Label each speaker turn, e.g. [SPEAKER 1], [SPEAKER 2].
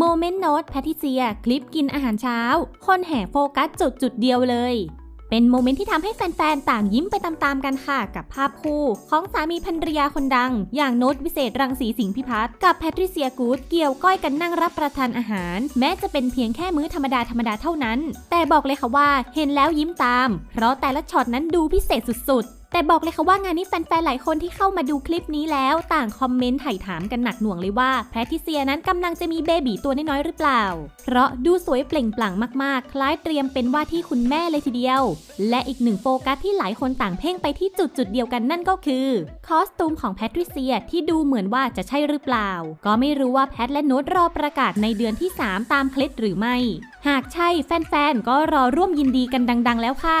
[SPEAKER 1] โมเมนต์โน้ตแพทิเซีย คลิปกินอาหารเช้า คนแห่โฟกัสจุดจุดเดียวเลย เป็นโมเมนต์ที่ทำให้แฟนๆ ต่างยิ้มไปตามๆกันค่ะ กับภาพคู่ของสามีภรรยาคนดัง อย่างโน้ตวิเศษรังสีสิงห์พิพัฒน์กับแพทริเซียกูดเกี่ยวก้อยกันนั่งรับประทานอาหาร แม้จะเป็นเพียงแค่มื้อธรรมดาธรรมดาเท่านั้น แต่บอกเลยค่ะว่าเห็นแล้วยิ้มตาม เพราะแต่ละช็อตนั้นดูพิเศษสุดๆ แต่บอกเลยค่ะว่างานนี้แฟนๆ หลายคนที่เข้ามาดูคลิปนี้แล้ว ต่างคอมเมนต์ไถ่ถามกันหนักหน่วงเลยว่าแพทริเซียนั้นกำลังจะมีเบบีตัวน้อยๆ หรือเปล่า เพราะดูสวยเปล่งปลั่งมากๆ คล้ายเตรียมเป็นว่าที่คุณแม่เลยทีเดียว และอีกหนึ่งโฟกัสที่หลายคนต่างเพ่งไปที่จุดจุดๆเดียวกันนั่นก็คือ คอสตูมของแพทริเซียที่ดูเหมือนว่าจะใช่หรือเปล่า ก็ไม่รู้ว่าแพทและโน้ตรอประกาศในเดือนที่ 3 ตามเคล็ดหรือไม่ หากใช่แฟนๆ ก็รอร่วมยินดีกันดัง ๆ แล้วค่ะ